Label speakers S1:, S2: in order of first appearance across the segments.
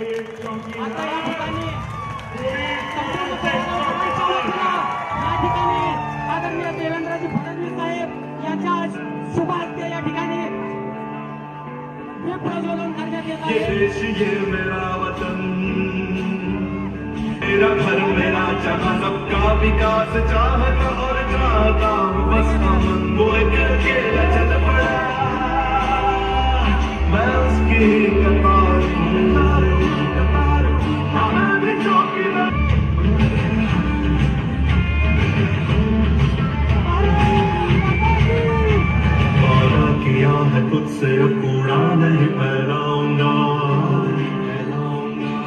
S1: आता या ठिकाणी संपूर्ण कोरेगावकरांच्या वतीनं या ठिकाणी आदरणीय देवेंद्रजी फडणवीस साहेब यांच्या शुभ हस्ते या ठिकाणी दीप प्रज्वलन करण्यात येत
S2: ये
S1: आहे
S2: देश ये मेरा वतन। मेरा घर मेरा जहाँ सबका विकास चाहता और चाहता हूँ। बस अमन वो एक अकेला अब कूड़ा नहीं फैलाऊँगा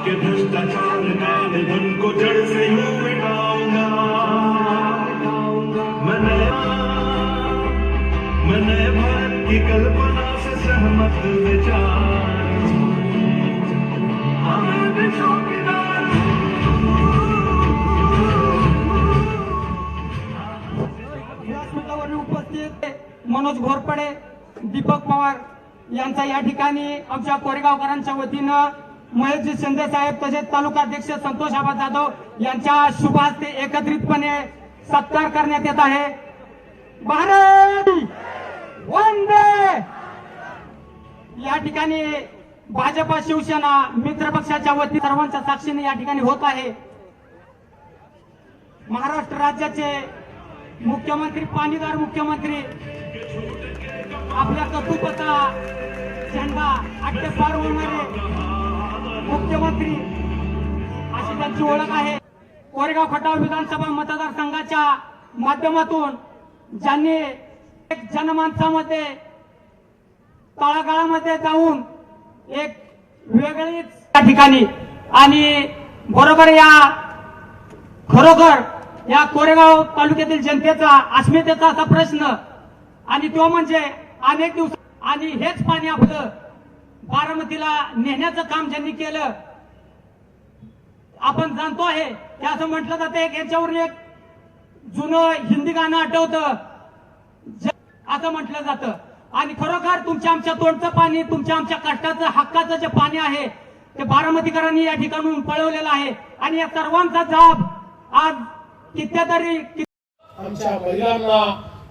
S2: कि भ्रष्टाचार काले धन को जड़ से यूँ मिटाऊँगा मैंने मैंने भारत की कल्पना से सहमत विचार
S1: उपस्थित मनोज घोरपडे दीपक पवार यांचा या ठिकाणी आमच्या कोरेगावकरांच्या वतीनं महेशजी शिंदे साहेब तसेच तालुका अध्यक्ष संतोष आबा जाधव यांच्या शुभ हस्ते एकत्रितपणे सत्कार करण्यात येत आहे. भारत वंदे या ठिकाणी भाजपा शिवसेना मित्र पक्षाच्या वती सर्वांच्या साक्षीने या ठिकाणी होत आहे. महाराष्ट्र राज्याचे मुख्यमंत्री पाणीदार मुख्यमंत्री आपल्या कर्तृत्वाचा झेंडा आट्टे पार होणारे मुख्यमंत्री अशी त्यांची ओळख आहे. कोरेगाव खटाव विधानसभा मतदारसंघाच्या माध्यमातून ज्यांनी एक जनमानसामध्ये तळागाळामध्ये जाऊन एक वेगळीच त्या ठिकाणी आणि बरोबर या खरोखर या कोरेगाव तालुक्यातील जनतेचा अस्मितेचा असा प्रश्न आणि तो म्हणजे अनेक दिवस आणि हेच पाणी आपलं बारामतीला नेण्याचं काम ज्यांनी केलं आपण जाणतो आहे. ते असं म्हटलं जातं एक एक जुनं हिंदी गाणं आठवतं. असं म्हटलं जातं. आणि खरोखर तुमच्या आमच्या तोंडचं पाणी तुमच्या आमच्या कष्टाचं हक्काचं जे पाणी आहे ते बारामतीकरांनी या ठिकाणून पळवलेलं आहे. आणि या सर्वांचा जाब आज कित्यातरी
S3: आमच्या महिलांना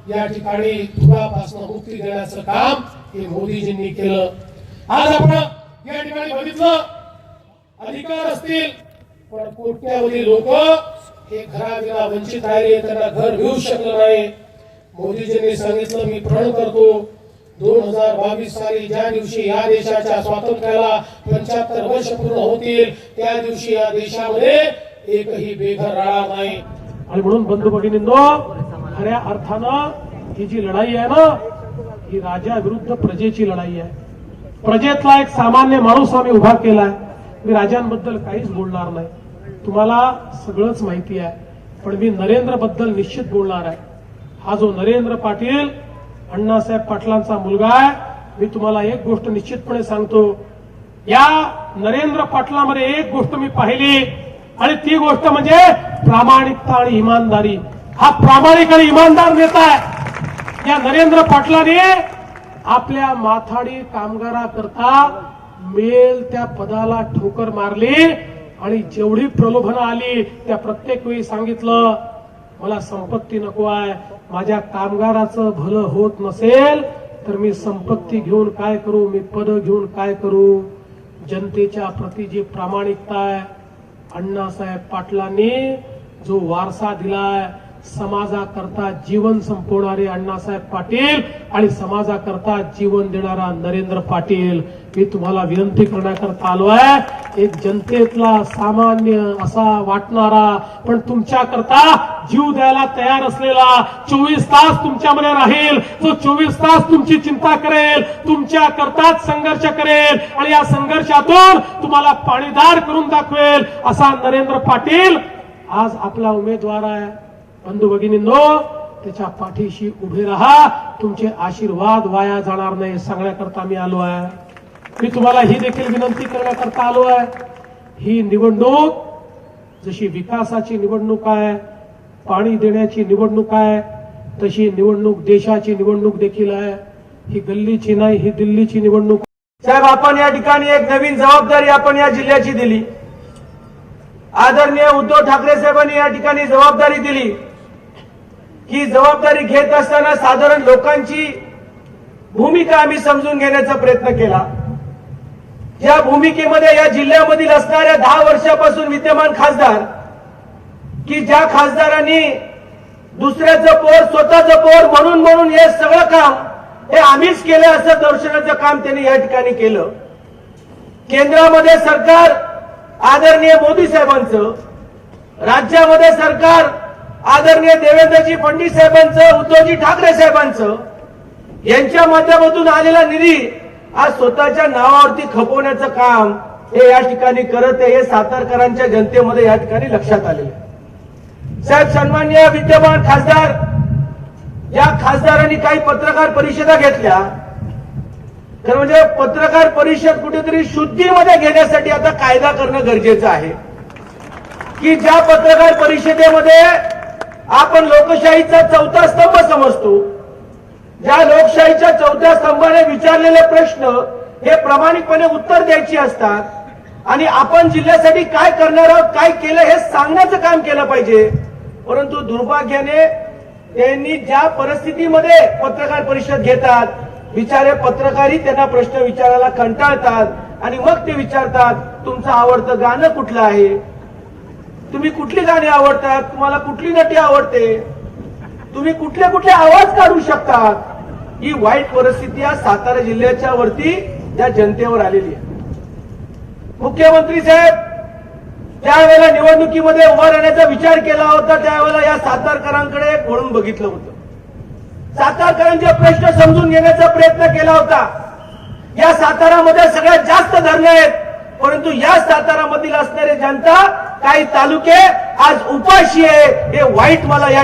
S3: या ठिकाणी धुरापासून मुक्ती देण्याचं काम हे मोदीजींनी केलं. आज आपण या ठिकाणी बघितलं अधिकार असतील पण कोट्यावधी लोक हे घराविना वंचित राहिले त्यांना घर घेऊ शकलं नाही. मोदीजींनी सांगितलं मी प्रण करतो. दोन हजार बावीस साली ज्या दिवशी या देशाच्या स्वातंत्र्याला पंच्याहत्तर वर्ष पूर्ण होतील त्या दिवशी या देशामध्ये एकही बेघर राहणार नाही. आणि म्हणून बंधू भगिनींनो खऱ्या अर्थानं ही जी लढाई आहे ना ही राजा विरुद्ध प्रजेची लढाई आहे. प्रजेतला एक सामान्य माणूस आम्ही उभा केलाय. मी राजांबद्दल काहीच बोलणार नाही. तुम्हाला सगळंच माहिती आहे. पण मी नरेंद्रबद्दल निश्चित बोलणार आहे. हा जो नरेंद्र पाटील अण्णासाहेब पाटलांचा मुलगा आहे. मी तुम्हाला एक गोष्ट निश्चितपणे सांगतो. या नरेंद्र पाटलामध्ये एक गोष्ट मी पाहिली. आणि ती गोष्ट म्हणजे प्रामाणिकता आणि इमानदारी. हा प्रामाणिक आणि इमानदार नेता आहे. या नरेंद्र पाटलाने आपल्या माथाडी कामगाराकरता मेल त्या पदाला ठोकर मारली. आणि जेवढी प्रलोभनं आली त्या प्रत्येक वेळी सांगितलं मला संपत्ती नको आहे. माझ्या कामगाराचं भलं होत नसेल तर मी संपत्ती घेऊन काय करू? मी पद घेऊन काय करू? जनतेच्या प्रती जी प्रामाणिकता आहे अण्णासाहेब पाटलांनी जो वारसा दिलाय समाजाकरता जीवन संपवणारे अण्णासाहेब पाटील आणि समाजाकरता जीवन देणारा नरेंद्र पाटील. मी तुम्हाला विनंती करण्याकरता आलो आहे. एक जनतेतला सामान्य असा वाटणारा पण तुमच्याकरता जीव द्यायला तयार असलेला चोवीस तास तुमच्यामध्ये राहील. जो चोवीस तास तुमची चिंता करेल तुमच्या करताच संघर्ष करेल आणि या संघर्षातून तुम्हाला पाणीदार करून दाखवेल असा नरेंद्र पाटील आज आपला उमेदवार आहे. बंधू भगिनींनो त्याच्या पाठीशी उभे राहा. तुमचे आशीर्वाद वाया जाणार नाही. सांगण्याकरता मी आलो आहे. मी तुम्हाला ही देखील विनंती करण्याकरता आलो आहे. ही निवडणूक जशी विकासाची निवडणूक आहे पाणी देण्याची निवडणूक आहे तशी निवडणूक देशाची निवडणूक देखील आहे. ही गल्लीची नाही ही दिल्लीची निवडणूक.
S4: साहेब आपण या ठिकाणी एक नवीन जबाबदारी आपण या जिल्ह्याची दिली. आदरणीय उद्धव ठाकरे साहेबांनी या ठिकाणी जबाबदारी दिली. ही जबाबदारी घेत असताना साधारण लोकांची भूमिका आम्ही समजून घेण्याचा प्रयत्न केला. या भूमिकेमध्ये या जिल्ह्यामधील असणाऱ्या दहा वर्षापासून विद्यमान खासदार की ज्या खासदारांनी दुसऱ्याचं पोर स्वतःचं पोर म्हणून म्हणून हे सगळं काम हे आम्हीच केलं असं दर्शनाचं काम त्यांनी या ठिकाणी केलं. केंद्रामध्ये सरकार आदरणीय मोदी साहेबांचं राज्यामध्ये सरकार आदरणीय देवेंद्रजी फडणवीस साहेबांचं उद्धवजी ठाकरे साहेबांचं यांच्या माध्यमातून आलेला निधी आज स्वतःच्या नावावरती खपवण्याचं काम हे या ठिकाणी करत आहे हे सातारकरांच्या जनतेमध्ये या ठिकाणी लक्षात आलेलं आहे. साहेब सन्मान्य विद्यमान खासदार या खासदारांनी काही पत्रकार परिषदा घेतल्या. तर म्हणजे पत्रकार परिषद कुठेतरी शुद्धीमध्ये घेण्यासाठी आता कायदा करणं गरजेचं आहे. की ज्या पत्रकार परिषदेमध्ये आपण लोकशाहीचा चौथा स्तंभ समजतो. ज्या लोकशाहीच्या चौथ्या स्तंभाने विचारलेले प्रश्न हे प्रामाणिकपणे उत्तर द्यायची असतात. आणि आपण जिल्ह्यासाठी काय करणार आहोत काय केलं हे सांगण्याचं काम केलं पाहिजे. परंतु दुर्भाग्याने त्यांनी ज्या परिस्थितीमध्ये पत्रकार परिषद घेतात बिचारे पत्रकारही त्यांना प्रश्न विचारायला कंटाळतात आणि मग ते विचारतात तुमचं आवडतं गाणं कुठलं आहे? तुम्ही कुठली गाणी आवडतात? तुम्हाला कुठली नटी आवडते? तुम्ही कुठले कुठले आवाज काढू शकतात? ही वाईट परिस्थिती या सातारा जिल्ह्याच्या वरती त्या जनतेवर आलेली आहे. मुख्यमंत्री साहेब त्यावेळेला निवडणुकीमध्ये उभा राहण्याचा विचार केला होता त्यावेळेला या सातारकरांकडे वळून बघितलं होतं. सातारकरांचे प्रश्न समजून घेण्याचा प्रयत्न केला होता. या सातारामध्ये सगळ्यात जास्त धरणे आहेत. परंतु या सातारामधील असणारे जनता काही तालुके आज उपाशी आहे. हे वाईट मला या